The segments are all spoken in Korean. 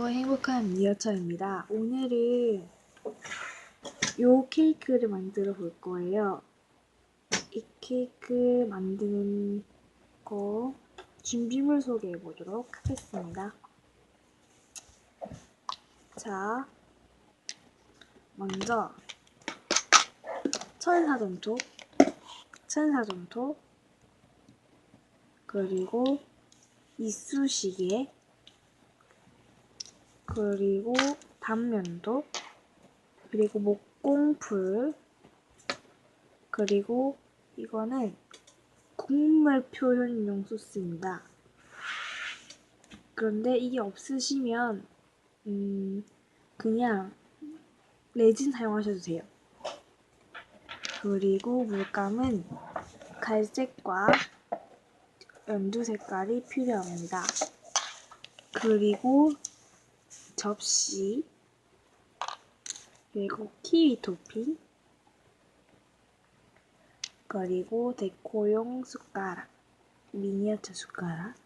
행복한 미어터입니다. 오늘은 요 케이크를 만들어 볼 거예요. 이 케이크 만드는 거 준비물 소개해 보도록 하겠습니다. 자, 먼저 천사점토, 천사점토, 그리고 이쑤시개, 그리고 단면도, 그리고 목공풀, 그리고 이거는 국물 표현용 소스입니다. 그런데 이게 없으시면 음, 그냥 레진 사용하셔도 돼요. 그리고 물감은 갈색과 연두 색깔이 필요합니다. 그리고 접시, 그리고 키위 토핑, 그리고 데코용 숟가락, 미니어처 숟가락이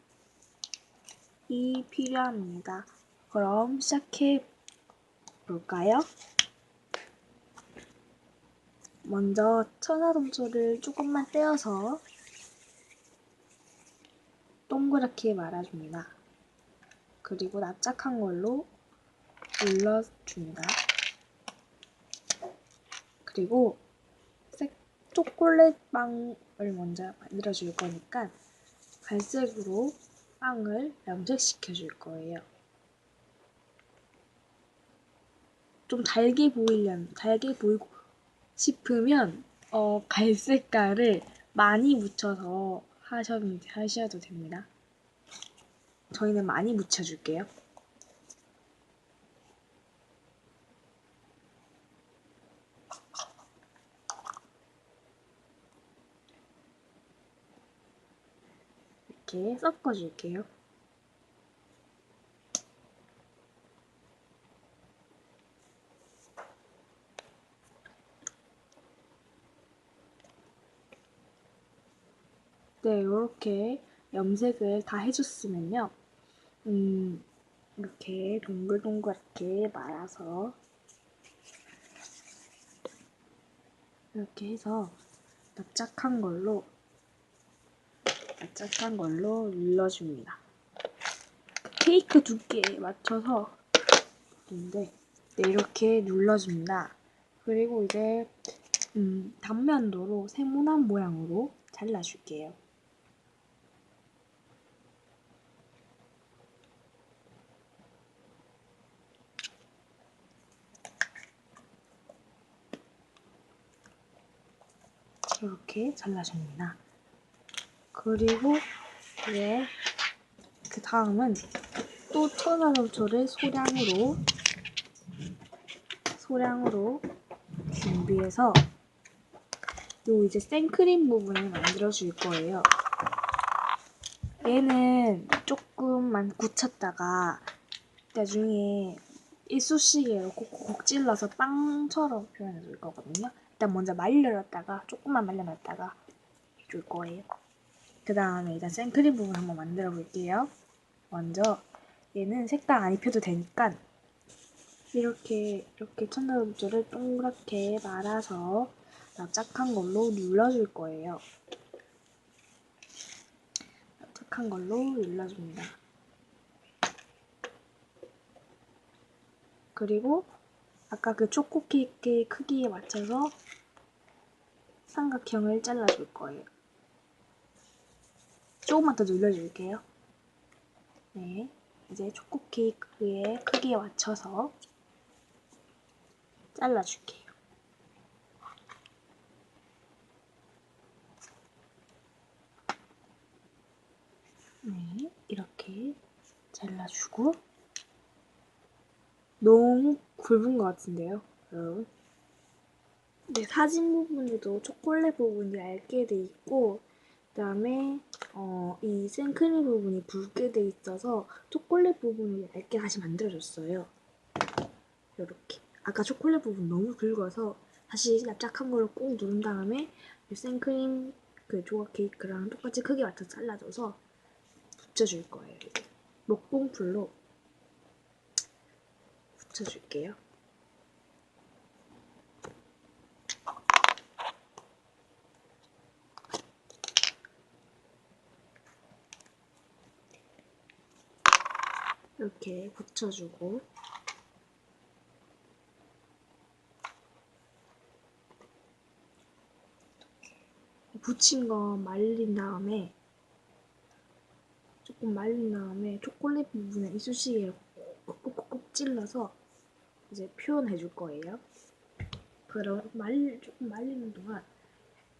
필요합니다. 그럼 시작해 볼까요? 먼저 천하동초를 조금만 떼어서 동그랗게 말아줍니다. 그리고 납작한 걸로 눌러줍니다. 그리고 색 초콜릿 빵을 먼저 만들어 줄 거니까 갈색으로 빵을 염색시켜 줄 거예요. 좀 달게 보이려면, 달게 보이고 싶으면, 어, 갈색깔을 많이 묻혀서 하셔도 됩니다. 저희는 많이 묻혀줄게요. 이렇게 섞어줄게요. 네, 이렇게 염색을 다 해줬으면요. 음, 이렇게 동글동글하게 말아서 이렇게 해서 납작한 걸로 납작한 걸로 눌러줍니다. 케이크 두께에 맞춰서 근데 네, 이렇게 눌러줍니다. 그리고 이제 음, 단면도로 세모난 모양으로 잘라줄게요. 이렇게 잘라줍니다. 그리고 이제 그 다음은 또 천연염초를 소량으로 소량으로 준비해서 요 이제 생크림 부분을 만들어 줄 거예요. 얘는 조금만 굳혔다가 나중에 이쑤시개로 콕콕 찔러서 빵처럼 표현해 줄 거거든요. 일단 먼저 말려놨다가 조금만 말려놨다가 줄 거예요. 그 다음에 일단 생크림 부분 한번 만들어 볼게요. 먼저 얘는 색깔 안 입혀도 되니까 이렇게 이렇게 천연음주를 동그랗게 말아서 납작한 걸로 눌러줄 거예요. 납작한 걸로 눌러줍니다. 그리고 아까 그 초코 케이크의 크기에 맞춰서 삼각형을 잘라줄 거예요. 조금만 더 눌러줄게요. 네, 이제 초코 케이크의 크기에 맞춰서 잘라줄게요. 네, 이렇게 잘라주고 너무 굵은 것 같은데요, 여러분? 네, 사진 부분에도 초콜릿 부분이 얇게 돼 있고 그다음에 어, 이 생크림 부분이 붉게 돼 있어서 초콜릿 부분을 얇게 다시 만들어줬어요. 이렇게. 아까 초콜릿 부분 너무 굵어서 다시 납작한 걸로 꾹 누른 다음에 생크림 그 조각 케이크랑 똑같이 크게 맞춰서 잘라줘서 붙여줄 거예요. 목봉풀로 붙여줄게요. 이렇게 붙여주고 붙인 거 말린 다음에 조금 말린 다음에 초콜릿 부분에 이쑤시개를 콕콕콕콕 찔러서 이제 표현해 줄 거예요. 그럼 말 조금 말리는 동안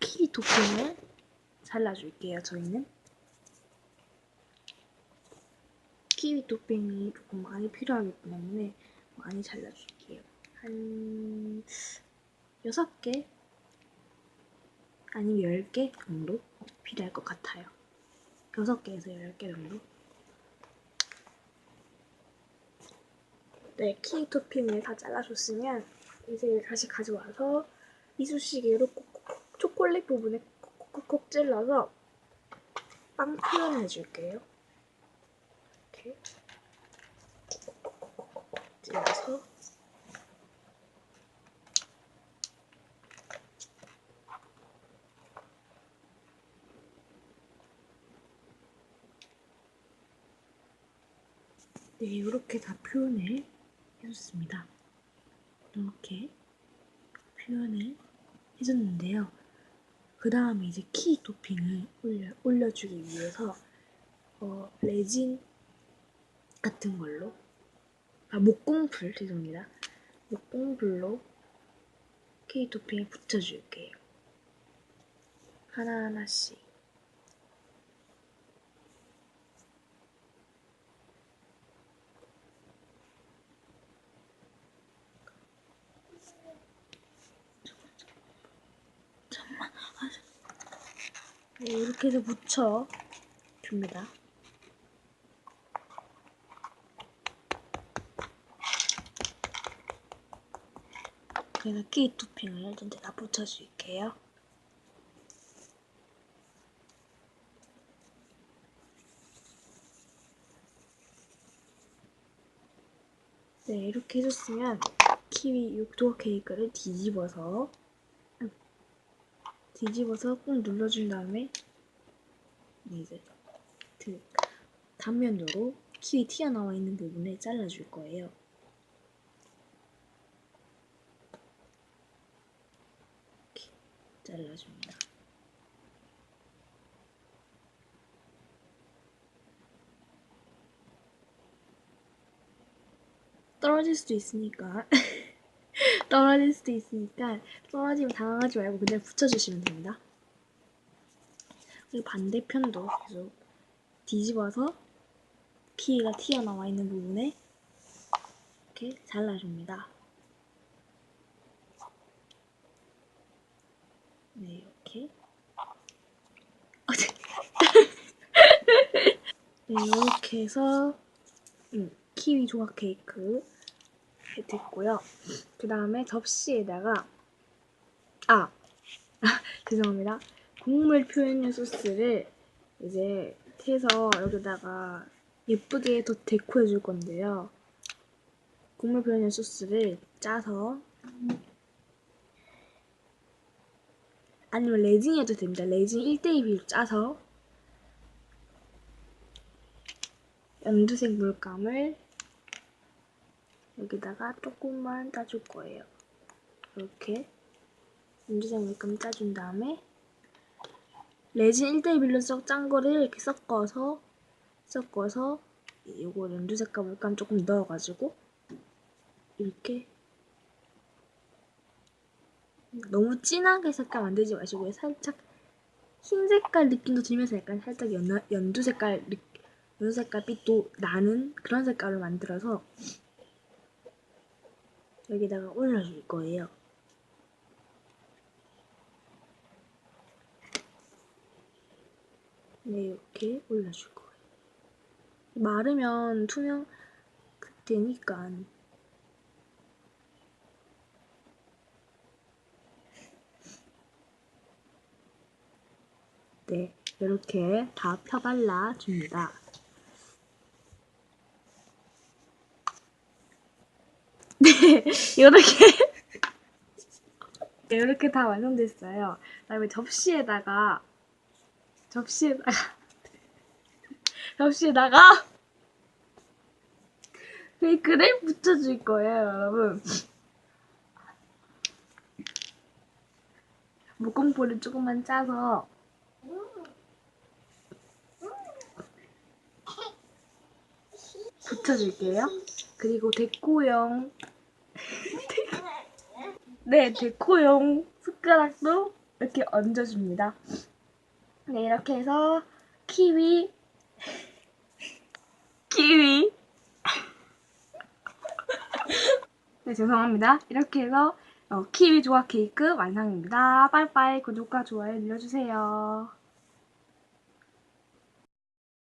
키위 토핑을 잘라줄게요. 저희는 키위 토핑이 조금 많이 필요하기 때문에 많이 잘라줄게요. 한 6개 아니면 10개 정도 필요할 것 같아요. 6개에서 10개 정도. 네, 키위 토핑을 다 잘라줬으면 이제 다시 가져와서 이쑤시개로 초콜릿 부분에 콕콕콕 찔러서 빵 표현해 줄게요. 이렇게 찔러서 네, 이렇게 다 표현을 해줬습니다. 이렇게 표현을 해줬는데요. 그 다음에 이제 키 토핑을 올려, 올려주기 위해서 어, 레진 같은 걸로 아 목공풀 죄송합니다. 목공풀로 키 토핑을 붙여줄게요. 하나하나씩 네, 이렇게 해서 묻혀 줍니다. 그래서 키 토핑을 전체 다 붙여줄게요. 네, 이렇게 해줬으면 키위 육도 케이크를 뒤집어서 뒤집어서 꾹 눌러준 다음에 이제 그 단면으로 키위 튀어나와 있는 부분을 잘라줄 거예요. 이렇게 잘라줍니다. 떨어질 수도 있으니까 떨어질 수도 있으니까 떨어지면 당황하지 말고 그냥 붙여주시면 됩니다. 그리고 반대편도 계속 뒤집어서 키가 튀어나와 있는 부분에 이렇게 잘라줍니다. 네, 이렇게. 네, 이렇게 해서 음, 키위 조각 케이크 됐고요. 그 다음에 접시에다가 아 죄송합니다. 곡물 표현용 소스를 이제 해서 여기다가 예쁘게 더 데코해 줄 건데요. 곡물 표현용 소스를 짜서 아니면 레진이어도 됩니다. 레진 1대2 비율 짜서 연두색 물감을 여기다가 조금만 짜줄 거예요. 이렇게 연두색 물감 짜준 다음에 레진 1대1로 썩 짠 거를 이렇게 섞어서 섞어서 이거 연두색깔 물감 조금 넣어가지고 이렇게 너무 진하게 색깔 만들지 마시고요. 살짝 흰 색깔 느낌도 들면서 약간 살짝 연, 연두 색깔 연두 색깔 빛도 나는 그런 색깔을 만들어서 여기다가 올려줄 거예요. 네, 이렇게 올려줄 거예요. 마르면 투명 되니까 네, 이렇게 다 펴발라 줍니다. 네, 이렇게 네, 이렇게 다 완성됐어요. 그다음에 접시에다가 접시에다가 접시에다가 베이크를 붙여줄 거예요, 여러분. 목공볼을 조금만 짜서 붙여줄게요. 그리고 데코용 네 데코용 숟가락도 이렇게 얹어줍니다. 네 이렇게 해서 키위 키위 네 죄송합니다. 이렇게 해서 어, 키위 조각 케이크 완성입니다. 빠이빠이 구독과 좋아요 눌러주세요.